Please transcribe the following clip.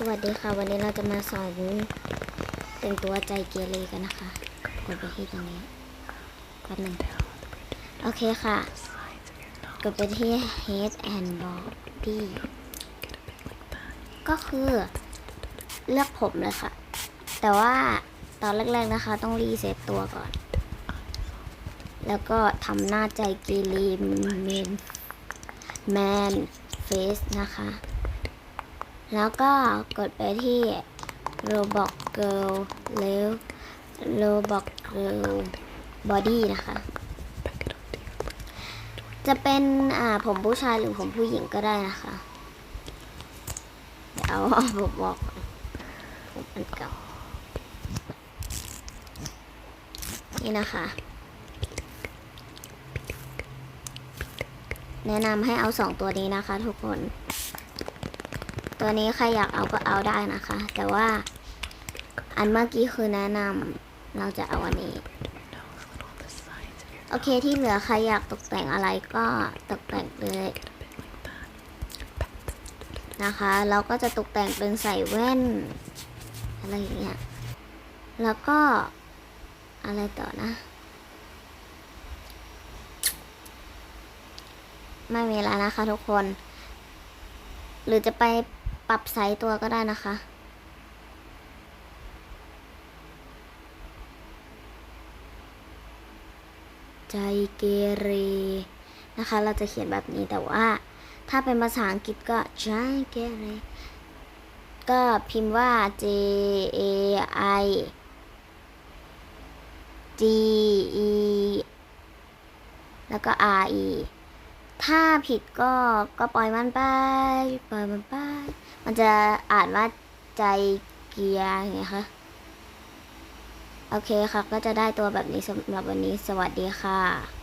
สวัสดีค่ะวันนี้เราจะมาสอนแต่งตัวใจเกเรกันนะคะกดไปที่ตรงนี้แป๊บหนึงโอเคค่ะกดไปที่ head and body ก็คือเลือกผมเลยค่ะ แต่ว่าตอนแรกๆนะคะ ต้องรีเซ็ตตัวก่อน แล้วก็ทำหน้าใจเกเรเมนแมนเฟสนะคะ แล้วก็กดไปที่ Roblox Girl แล้ว Roblox Girl Body นะคะ จะเป็นอ่าผมผู้ชายหรือผมผู้หญิงก็ได้นะคะ เดี๋ยวเอาผมบอกผมอันเก่า นี่นะคะ แนะนำให้เอาสองตัวนี้นะคะทุกคน ตัวนี้ใครอยากเอาก็เอาได้นะคะ แต่ว่าอันเมื่อกี้คือแนะนำเราจะเอาอันนี้ โอเคที่เหลือใครอยากตกแต่งอะไรก็ตกแต่งเลยนะคะ เราก็จะตกแต่งเป็นใส่แว่น อะไรอย่างเงี้ย แล้วก็อะไรต่อนะ ไม่มีแล้วนะคะทุกคน หรือจะไป ปรับไซส์ตัวก็ได้นะคะ ใจเกเรนะคะ เราจะเขียนแบบนี้แต่ว่า ถ้าเป็นภาษาอังกฤษก็ใจเกเรก็พิมพ์ว่า J A I G E แล้วก็ R E ถ้าผิดก็ก็ปล่อยมันไป ปล่อยมันไป มันจะอ่านว่าใจเกียร์อย่างเงี้ยค่ะ โอเคค่ะ ก็จะได้ตัวแบบนี้สำหรับวันนี้ สวัสดีค่ะ